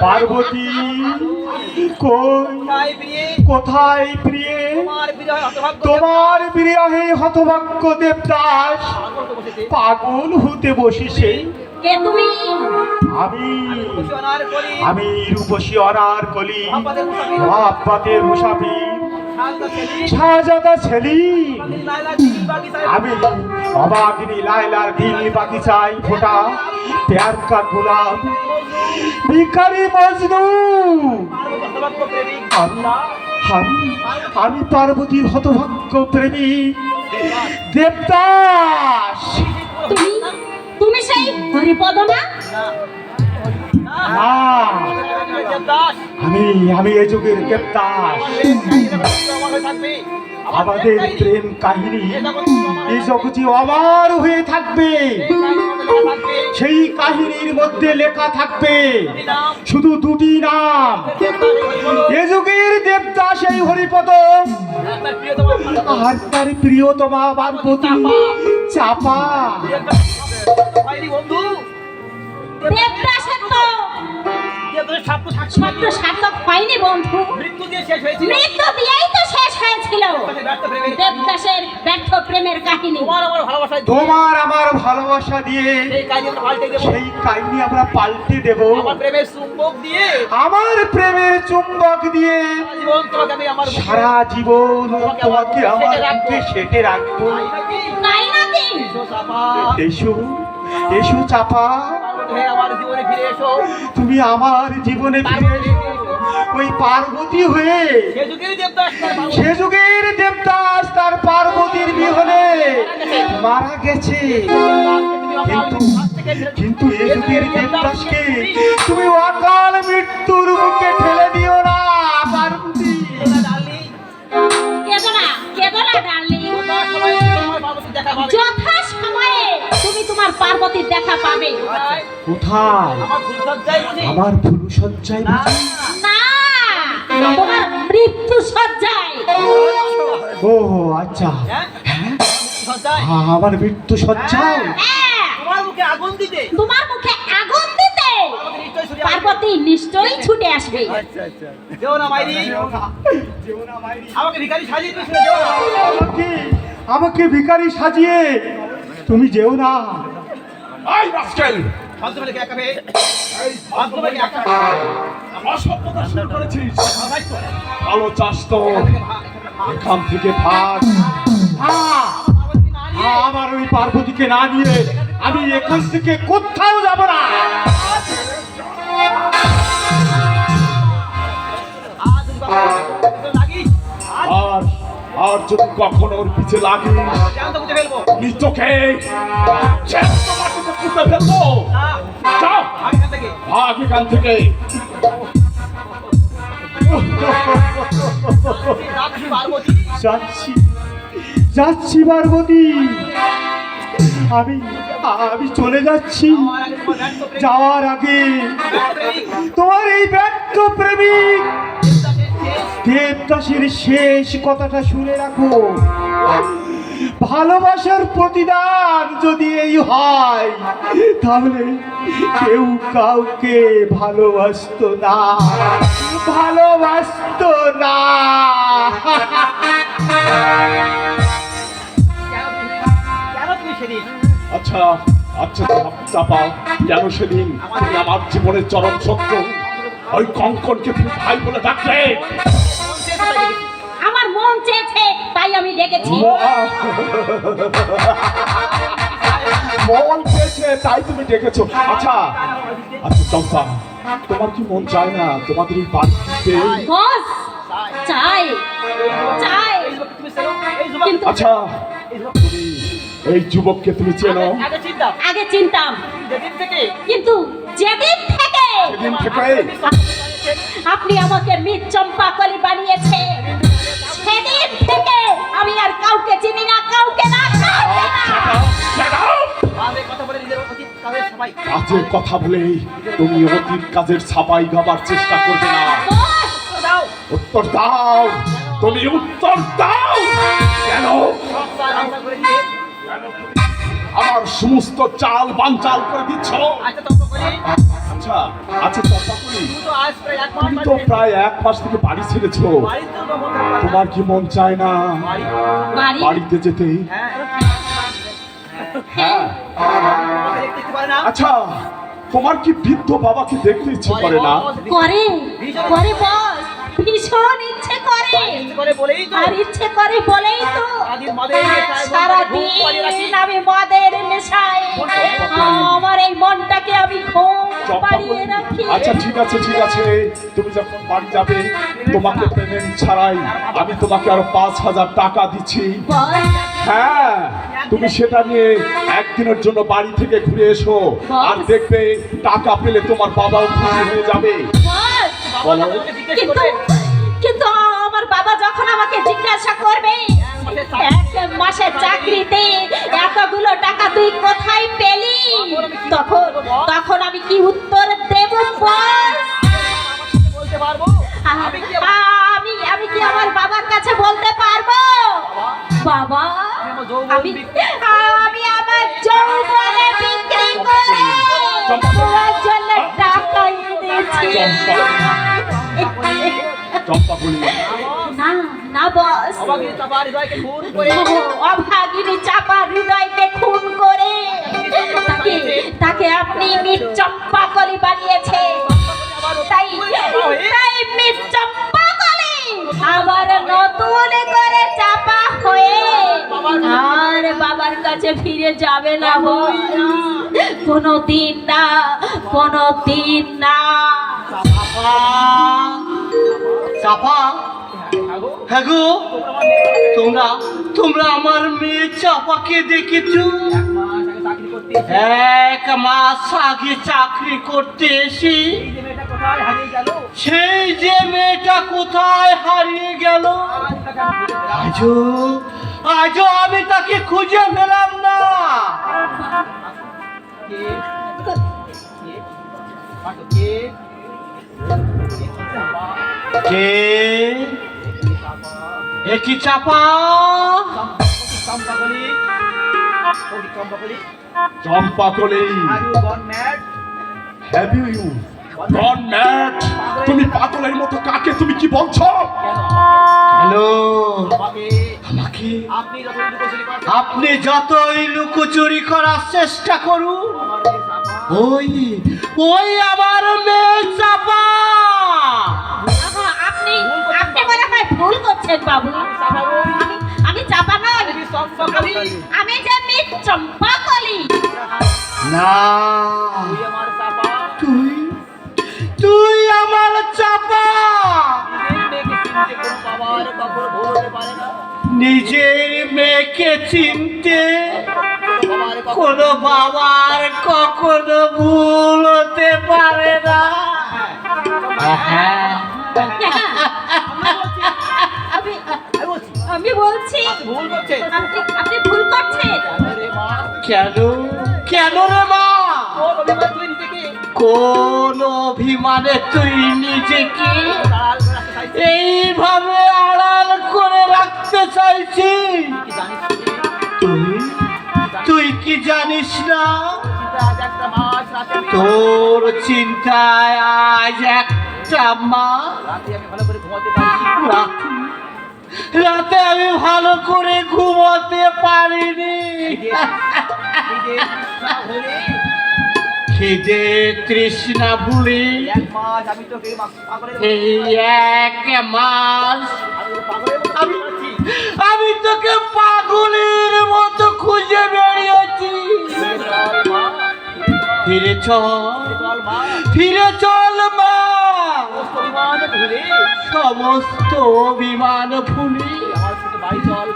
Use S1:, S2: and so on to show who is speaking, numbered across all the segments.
S1: পার্বতী কই কোথায় প্রিয়ে? তোমার বিরহে হতভাগ্য দেবদাস। পাগল হতে বসেছে
S2: কে তুমি?
S1: আমি। আমি রূপসী অনার কলি মহাপাতের মুসাফি শাহজাদা সেলিম আমি অবাগিনী লাইলার দিল বাগিচায় ফোটা। প্যার কা গোলাপ ভিখারি মজনু। আমি পার্বতীর হতভাগ্য প্রেমী। দেবদাস।
S2: তুমি? তুমি সেই হরিপদ না?
S1: আমি আমি যুগের আমাদের প্রেম কাহিনী এই জগতে অমার হয়ে থাকবে, সেই কাহিনীর মধ্যে লেখা থাকবে শুধু দুটি নাম। এ যুগের দেবদাস এই হরিপদ। আর তার প্রিয়তমা পার্বতী চাপা।
S3: বন্ধু
S2: সত্য সার্থক হয়নি। বন্ধু।
S3: মৃত্যু দিয়ে শেষ হয়েছিল।
S2: মৃত্যু দিয়েই তো শেষ হয়েছিল। দেবদাসের ব্যর্থ প্রেমের কাহিনী।
S3: তোমার আমার ভালোবাসায়
S1: তোমার আমার ভালোবাসা দিয়ে
S3: সেই পাল্টে দেবো।
S1: সেই কাহিনী আমরা পাল্টে দেব।
S3: আমার প্রেমের চুম্বক দিয়ে
S1: আমার প্রেমের চুম্বক দিয়ে
S3: জীবন আমার
S1: সারা জীবন তোমাকে আমার বুকে সেটে রাখব।
S3: নাকি?
S2: তাই নাকি?
S3: এসো
S1: এসো চাপা।
S3: হে আমার জীবনে ফিরে এসো।
S1: তুমি আমার জীবনে ফিরে এসো। ওই পার্বতী হয়ে
S3: সে যুগের দেবদাস তার
S1: পার্বতীর বিহনে মারা গেছে। কিন্তু কিন্তু এ যুগের দেবদাসকে তুমি অকাল মৃত্যুর মুখে ঠেলে দিও না পার্বতী।
S3: ডার্লিং,
S2: কেঁদো না ডার্লিং। যথা সময়ে তুমি তোমার পার্বতীর দেখা পাবে।
S3: কোথায়? আমার ফুল সজ্জায়
S1: ফুলসজ্জায়
S3: না,
S2: তোমার মৃত্যু সজ্জায়
S1: ও আচ্ছা।
S3: হ্যাঁ?
S1: আমার মৃত্যু সজ্জায়
S2: হ্যাঁ,
S3: তোমার মুখে আগুন দিতে?
S2: তোমার মুখে আগুন দিতে। পার্বতী নিশ্চয়ই ছুটে আসবে।
S3: আচ্ছা আচ্ছা। যেও না মাইরি।
S1: যেও না, যেও না মাইরি।
S3: আমাকে ভিখারি সাজিয়ে দিয়েছিল যেও না।
S1: আমাকে ভিখারি সাজিয়ে তুমি যেও না।
S4: রাস্কেল। অসভ্যতা শুরু করেছিস। ভালো চাষ তো। এখান থেকে ভাগ।
S1: আমার ওই পার্বতীকে না নিয়ে আমি এখান থেকে কোথাও যাব না।
S3: আজ
S4: আর যদি কখনো ওর পিছে যাও
S3: আমি থেকে।
S4: ভাগ এখান থেকে।
S1: যাচ্ছি যাচ্ছি পার্বতী। আমি আমি চলে যাচ্ছি। যাওয়ার আগে তোমার এই ব্যর্থ প্রেমিক
S3: দেবদাসের শেষ
S1: কথাটা শুনে রাখো। ভালোবাসার প্রতিদান যদি এই হয় তাহলে কেউ কাউকে ভালোবাসতো না। ভালোবাসতো না।
S4: আচ্ছা আচ্ছা চাপা কেন সেদিন আমার জীবনের চরম সত্য ওই কঙ্কনকে তুমি ভাই বলে ডাকলে।
S2: আমার মন চেয়েছে তাই আমি ডেকেছি।
S4: মন চেয়েছে তাই তুমি ডেকেছো। আচ্ছা আচ্ছা চম্পা তোমার কি মন চায় না? তোমাদের এই বাড়ি ফিরতে
S2: চাই চাই।
S4: আচ্ছা
S3: এই
S4: যুবককে তুমি চেনো?
S3: আগে- চিনতাম।
S2: আগে চিনতাম
S3: যেদিন থেকে
S2: কিন্তু যেদিন আপনি আমাকে মিট চম্পা কলি বানিয়েছে। সেদিন থেকে আমি আর কাউকে চিনি না কাউকে না
S3: কাজের
S4: কথা বলে তুমি অতীত কাজের ছাপাই গাবার চেষ্টা করবে না। উত্তর দাও তুমি উত্তর দাও। কেন? আমার সমস্ত চাল বানচাল করে দিচ্ছ।
S3: আচ্ছা
S4: আচ্ছা আচ্ছা করি
S3: তুমি তো প্রায় এক মাস
S4: তুমি তো
S3: বাড়ি
S4: প্রায় এক মাস থেকে বাড়ি ছেড়েছো।
S3: মন।
S4: তোমার কি মন চায় না?
S3: বাড়ি।
S2: বাড়ি?
S4: বাড়িতে যেতে
S3: হ্যাঁ।
S4: হ্যাঁ।
S3: আমাকে দেখতে ইচ্ছে করে না
S4: আচ্ছা তোমার কি বৃদ্ধ বাবাকে দেখতে ইচ্ছে করে না?
S2: করে করে বস। ভীষণ ইচ্ছে করে।
S3: ইচ্ছে করে বলেই
S2: আর ইচ্ছে করে বলেই তো।
S3: সারাদিন
S2: আমি মদের নেশায়। আমার এই মনটাকে
S4: আচ্ছা ঠিক আছে ঠিক আছে। তুমি যখন বাড়ি যাবে তোমাকে পেমেন্ট ছাড়াই আমি তোমাকে আরও পাঁচ হাজার টাকা দিচ্ছি। হ্যাঁ তুমি সেটা নিয়ে একদিনের জন্য বাড়ি থেকে ঘুরে এসো। আর দেখবে টাকা পেলে তোমার বাবাও খুশি হয়ে যাবে।
S2: কিন্তু আমার বাবা যখন আমাকে জিজ্ঞাসা করবে এক মাসের চাকরিতে এতগুলো টাকা তুই কোথায় পেলি? তখন তখন আমি কি উত্তর দেব
S3: আমি
S2: আমি কি আমার বাবার কাছে বলতে পারব? বাবা, আমি আমি আমার যৌবনে বিক্রি করে তোমার জন্য টাকা এনেছি।
S4: চম্পা বলি।
S2: না বস।
S3: চাপা হৃদয়কে খুন করে।
S2: অভাগিনী চাপা হৃদয়কে খুন করে। তাকে তাকে আপনি মিট চম্পা কলি বানিয়েছে। তাই তাই মিট চম্পা কলি আবার নতুন করে চাপা হয়ে আর বাবার কাছে ফিরে যাবে না কোনো দিন না কোনো দিন না
S5: চাপা। হ্যাঁ গো তোমরা তোমরা আমার মেয়ে চাপাকে দেখেছ এক মাস আগে চাকরি করতে এসে সেই যে মেয়েটা কোথায় হারিয়ে গেল। আজও আজও আমি তাকে খুঁজে পেলাম না
S3: কে? কে চাপা?
S5: কে এ কি চাপা?
S3: চম্পা বলি ওই চম্পা বলি
S4: চম্পা কলি।
S3: Are you gone mad
S4: have you gone mad তুমি পাগলের মতো কাকে তুমি কি বলছো?
S5: হ্যালো।
S3: আমাকে? আপনি
S5: যতই লুকোচুরি করার চেষ্টা করুন ওই ওই আমার
S2: ভুল বাবু আমি আমি চাপা নই আমি যে মিট চম্পা কলি
S5: না।
S3: তুই
S5: তুই তুই আমার চাপা।
S3: নিজের মেয়েকে চিনতে কোনো বাবার কখনো ভুল হতে পারে না।
S5: হ্যাঁ।
S2: আমি
S3: আমি
S2: আমি বলছি?
S3: আপনি ভুল করছেন।
S2: আপনি আপনি ভুল করছেন।
S5: কেন? কেন রে মা?
S3: তোর অভিমান তুই নিজেকে?
S5: কোন অভিমানে তুই নিজেকে
S3: দাঁড়াল করে রাখতে চাইছিস।
S5: এইভাবে আড়াল করে রাখতে চাইছি তুই
S3: তুই?
S5: কি জানিস না? তোর চিন্তায় আজ একটা মা?
S3: রাতে আমি ভালো করে ঘুমাতে পারি
S5: রাতে আমি ভালো করে ঘুমাতে পারিনি।
S3: খিদে তৃষ্ণা
S5: ভুলি। এই এক মাস
S3: আমি তোকে পাগলের মতো খুঁজে
S5: বেরিয়েছি ফিরে চল ফিরে চল মা সমস্ত অভিমান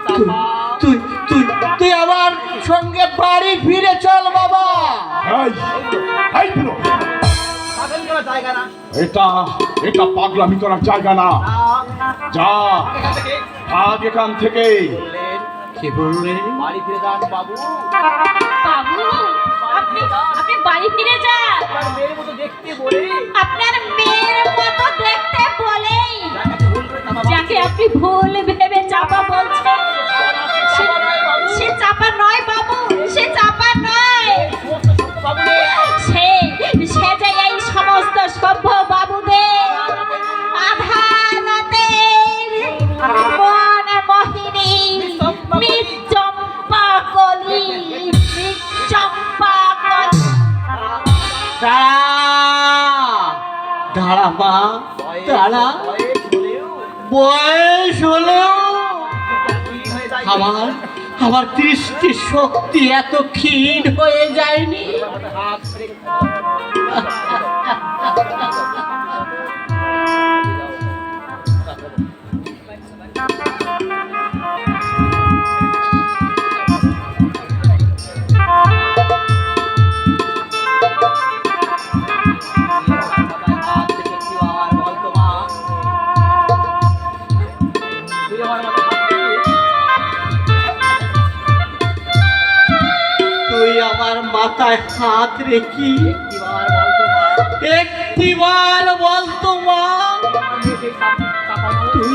S3: চাপা।
S5: তুই তুই তুই আমার সঙ্গে বাড়ি ফিরে চল বাবা।
S4: এই এই বুড়ো,
S3: পাগল করার জায়গা না।
S4: এটা এটা পাগলামি করার জায়গা না। যা
S3: এখান থেকে
S4: আজ এখান থেকে।
S3: বললেন
S5: কি বললে
S3: বাড়ি ফিরে যান বাবু।
S2: বাবু। আপনি আপনি বাড়ি ফিরে যান।
S3: আপনার মেয়ের মতো দেখতে বলে।
S2: আপনার মেয়ের মতো দেখতে বলেই।
S3: যাকে
S2: আপনি ভুল ভেবে চাপা বলছেন। সে- সে চাপা নয় বাবু। সে চাপা নয় সে সে যে এই সমস্ত সভ্য বাবুদের
S5: দাঁড়া মা। দাঁড়া। বয়স হলো আমার আমার দৃষ্টি শক্তি এত ক্ষীণ হয়ে যায়নি। তুই আমার মাথায় হাত রেখি। একটিবার বলতো মা তুই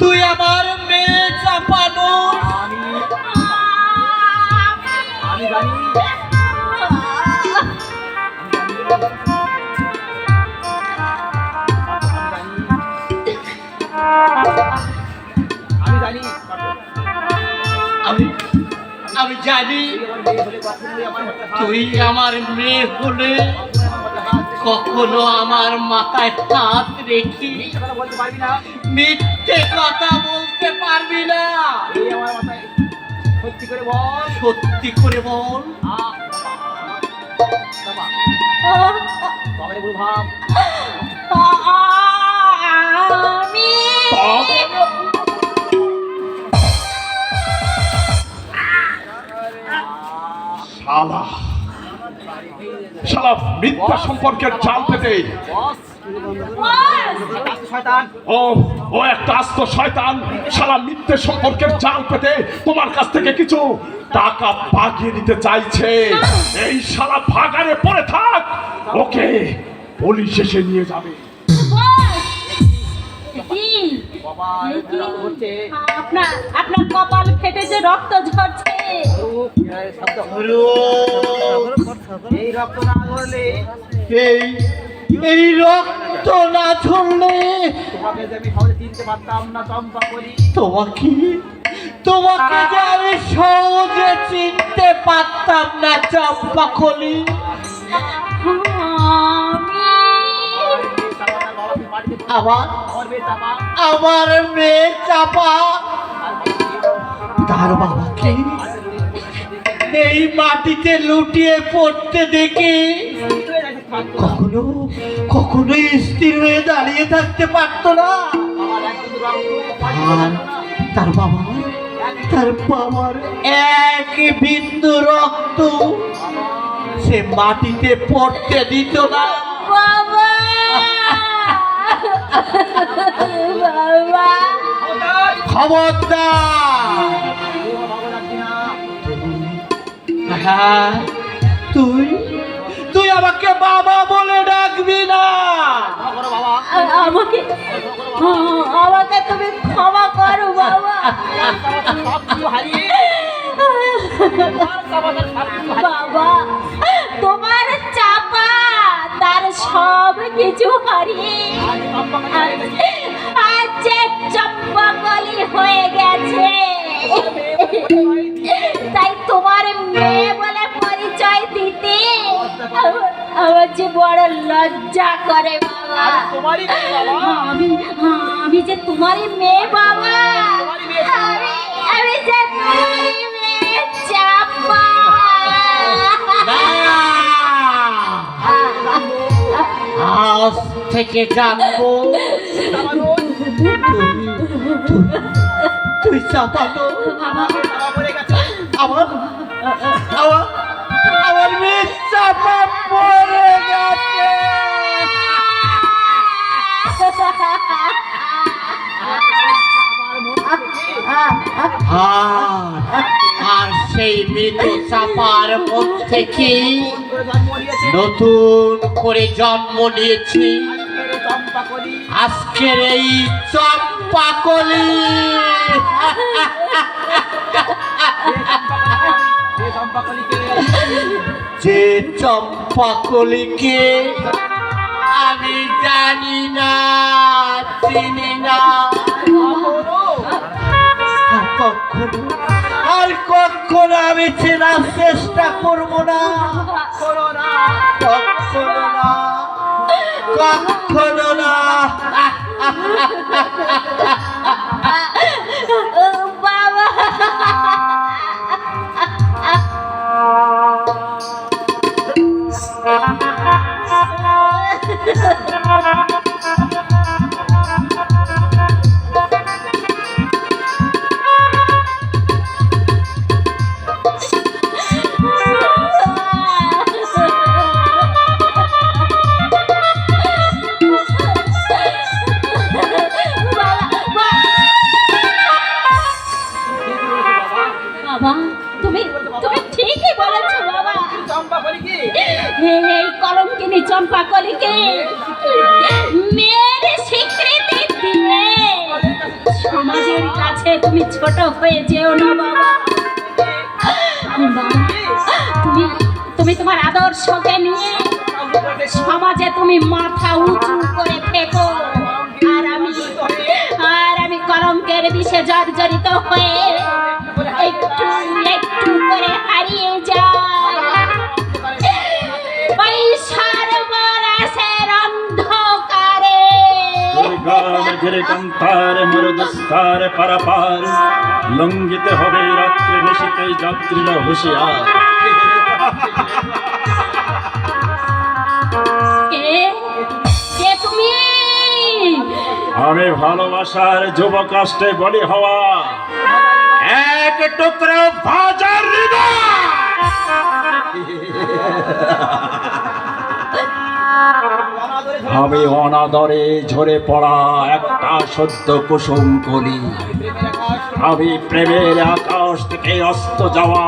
S5: তুই আমার মেয়ে চাপানো
S3: জানি
S5: তুই আমার মেয়ে হলে কখনো আমার মাথায় হাত রেখি মিথ্যে কথা বলতে পারবি না।
S3: সত্যি করে বল।
S5: সত্যি করে বল
S2: আমি
S4: শালা। শালা, মিথ্যা সম্পর্কের জাল পেতে। ও ও একটা আস্ত শয়তান। শালা, মিথ্যে সম্পর্কের জাল পেতে তোমার কাছ থেকে কিছু টাকা পাকিয়ে নিতে চাইছে। এই শালা ভাগারে পড়ে থাক, ওকে পুলিশ এসে নিয়ে যাবে।
S2: আপনার আপনার কপাল ফেটে যে রক্ত ঝরছে।
S3: এই রক্ত না ধরলে
S5: এই রক্ত না
S3: চিনতে পারতাম না করি।
S5: তোমাকে তোমাকে যে আমি সহজে চিনতে পারতাম না, চম্পা
S3: মেয়ে চাপা।
S5: আমার মেয়ে চাপা। তার বাবাকে এই মাটিতে লুটিয়ে পড়তে দেখে কখনো কখনো স্থির হয়ে দাঁড়িয়ে থাকতে পারতো না। আর তার বাবা তার বাবার এক বিন্দু রক্ত সে মাটিতে পড়তে দিত না।
S2: বাবা বাবা!
S5: খবরদার! হ্যাঁ। তুই? তুই আমাকে বাবা বলে ডাকবি না।
S2: আমাকে? আমাকে তুমি ক্ষমা করো, বাবা। বাবা, তোমার চাপা, তার সব কিছু হারিয়ে আজ যে চম্পকলি হয়ে গেছে। তাই তোমার মেয়ে আমার- যে বড় লজ্জা করে বাবা। আমি আমি যে তোমারই মেয়ে বাবা। আমি আমি যে তোমারই মেয়ে চাপা।
S5: আজ থেকে জানব তুই আমার আর সেই মৃত চাপার
S3: জন্ম নিয়েছে
S5: নতুন করে জন্ম নিয়েছি।
S3: আজকের
S5: এই চম্পাকলি। যে চম্পাকলিকে আমি জানি না, চিনি না। কখনো? আর কখনো আমি চেনার চেষ্টা করব না।
S3: করো না
S5: কখনো না। কখনো না।
S2: বাবা বাবা। সমাজে তুমি মাথা উঁচু করে থেকো আর আমি আর আমি কলঙ্কের বিষে জর্জরিত হয়ে একটু একটু করে হারিয়ে যাই। ওই সর্বনাশের অন্ধকারে
S6: পারাপার। লঙ্ঘিতে হবে রাত্রে, নিশিতে যাত্রীরা হুঁশিয়ার। আমি ভালোবাসার যুবকাষ্টে বলি হওয়া এক টুকরো ভাজার আমি অনাদরে ঝরে পড়া একটা সদ্য কুসুম কলি। আমি প্রেমের আকাশ থেকে অস্ত যাওয়া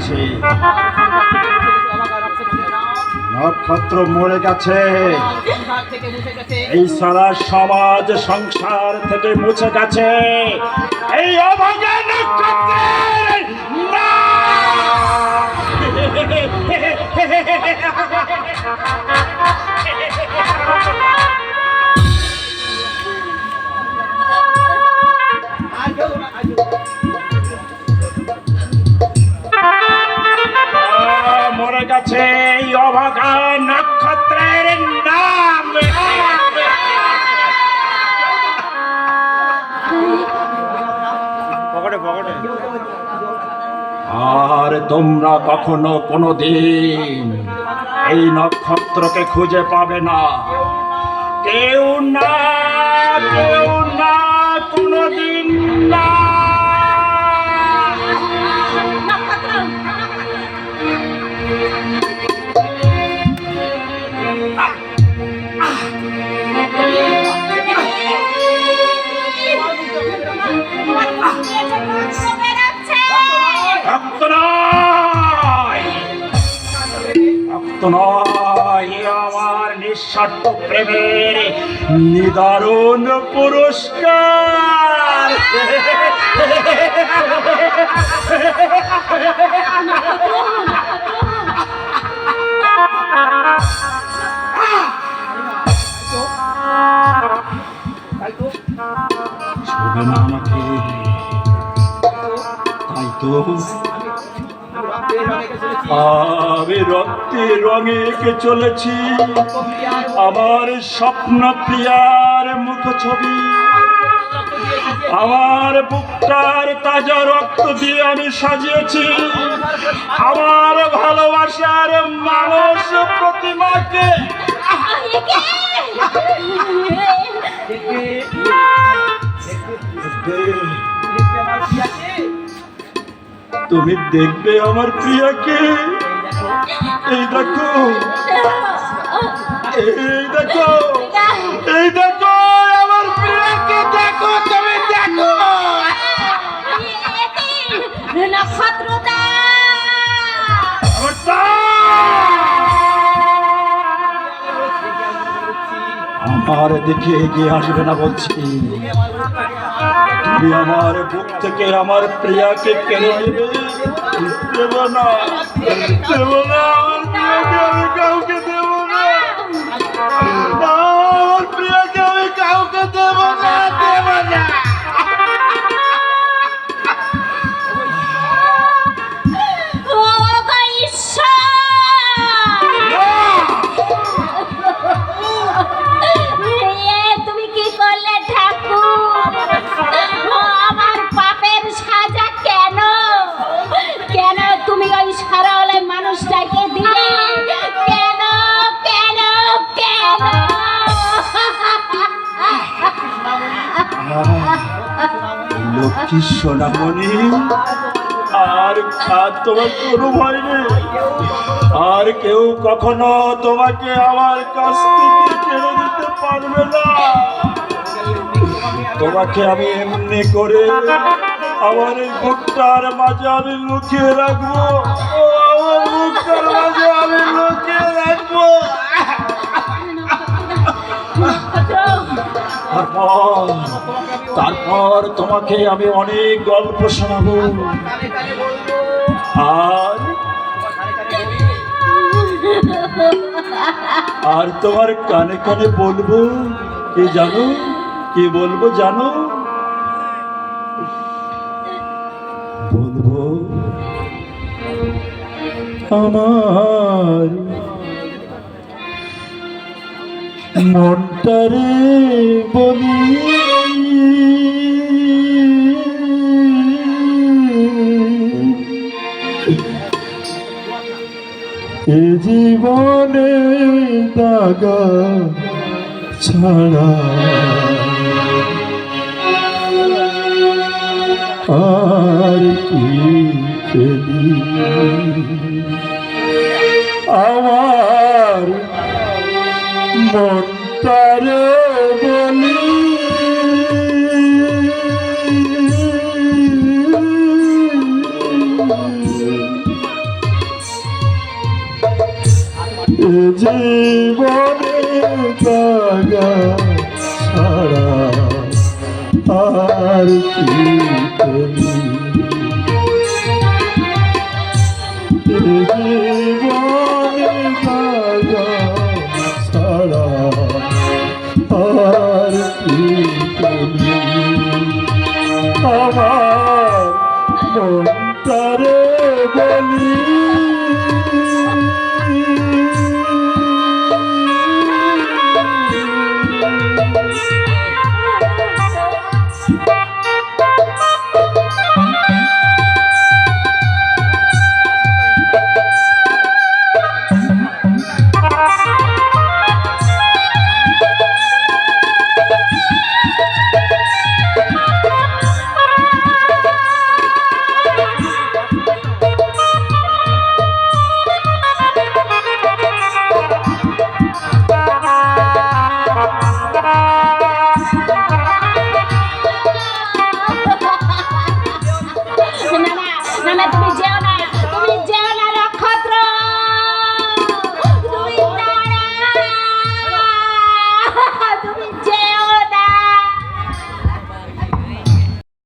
S6: গেছে নক্ষত্র মরে গেছে। এই সারা সমাজ সংসার থেকে মুছে গেছে। এই অভাগা নক্ষত্রের কখনো কোনো দিন এই নক্ষত্রকে খুঁজে পাবে না। কেউ না কেউ না কোনো দিন না। নিঃস্বার্থ প্রেমের নিদারুণ পুরস্কার। আমাকে। তাই তো আমি রক্তে রঙে এঁকে চলেছি আমার স্বপ্ন প্রিয়ার মুখ ছবি আমার বুকটার তাজা রক্ত দিয়ে আমি সাজিয়েছি আমার ভালোবাসার মানুষ প্রতিমাকে তুমি দেখবে আমার প্রিয়াকে। এই দেখো। এই দেখো। এই দেখো আমার দেখো দিকে এগিয়ে আসবে না বলছি। আমার বুক থেকে আমার প্রিয়াকে কেড়ে নেবে? দেব না। দেব না। আমার প্রিয়াকে আমি কাউকে দেব না। আমার প্রিয়াকে আমি কাউকে দেব না। লক্ষ্মী সোনামণি। আর আর তোমার কোনো ভয় নেই। আর কেউ কখনো তোমাকে আমার কাছ থেকে কেড়ে দিতে পারবে না। তোমাকে আমি এমনি করে আমার এই মুখটার মাঝে আমি লুকিয়ে রাখব। আমার মাঝে আমি লুকিয়ে রাখব। তারপর তারপর তোমাকে আমি অনেক গল্প শোনাবো। আর আর তোমার কানে কানে বলব, কি জানো? কি বলব জানো? বলব, আমার মনটারে বলি এ জীবনে দাগা ছাড়া আর কি পেলি জীবনে দাগা ছাড়া আর কি।